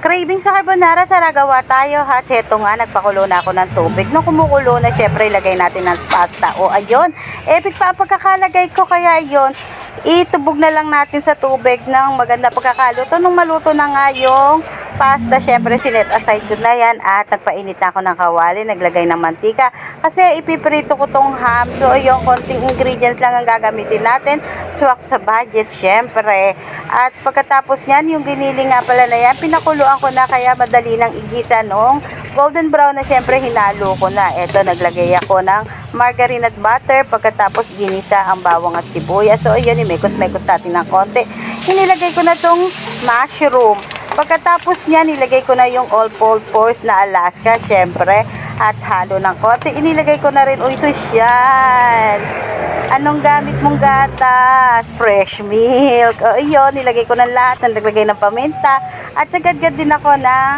Craving sa carbonara, tara gawa tayo ha. Heto nga, nagpakulo na ako ng tubig. Nung kumukulo na, syempre ilagay natin ng pasta. O ayun, epic pa pagkakalagay ko. Kaya ayun, itubog na lang natin sa tubig ng maganda pagkakaluto. Nung maluto na nga yung pasta, syempre sinet aside ko na yan at nagpainit na ako ng kawali, naglagay ng mantika. Kasi ipiprito ko tong ham. So ayun, konting ingredients lang ang gagamitin natin. Swak sa budget, syempre. At pagkatapos niyan, yung giniling nga pala na yan, pinakuluan ko na kaya madali nang igisa nung golden brown na syempre hinalo ko na. Eto, naglagay ako ng margarine at butter. Pagkatapos ginisa ang bawang at sibuyas. So, ayun, imekos-mekos natin ng konti. Inilagay ko na tong mushroom. Pagkatapos niya, nilagay ko na yung all-purpose na Alaska, syempre. At halo ng konti. Inilagay ko na rin, uy, sosyal. Anong gamit mong gatas? Fresh milk. O, iyon, nilagay ko ng lahat. Naglagay ng paminta. At nagadgad din ako ng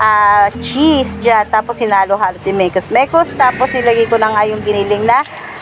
ah, cheese dyan. Tapos sinalo-halo din mekos-mekos. Tapos nilagay ko na nga yung giniling na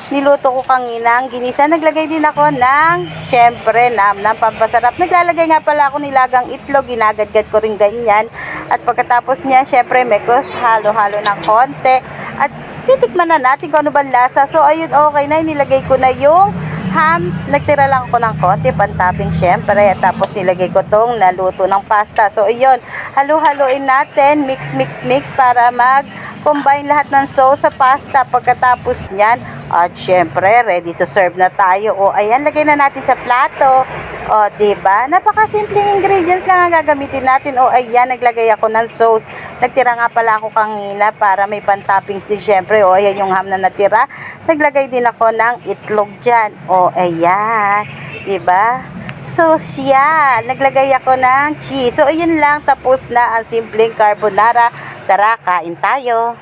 niluto ko kanginang ginisa. Naglagay din ako ng, syempre, nam ng pampasarap. Naglalagay nga pala ako nilagang itlog. Ginagadgad ko rin ganyan. At pagkatapos niya, syempre, mekos, halo-halo ng konti. At titikman na natin kung ano ba lasa. So, ayun, okay na. Nilagay ko na yung ham. Nagtira lang ako ng konti, pantapping syempre. At tapos nilagay ko tong naluto ng pasta. So, ayun, halo-haloin natin. Mix, mix, mix para mag combine lahat ng sauce sa pasta. Pagkatapos niyan, at syempre, ready to serve na tayo. O, ayan, lagay na natin sa plato. O, diba? Napakasimpleng ingredients lang ang gagamitin natin. O, ayan, naglagay ako ng sauce. Nagtira nga pala ako kanina para may pan-toppings din syempre. O, ayan yung ham na natira. Naglagay din ako ng itlog dyan. O, ayan. Diba? Social. Naglagay ako ng cheese. So, ayun lang. Tapos na ang simpleng carbonara. Tara, kain tayo.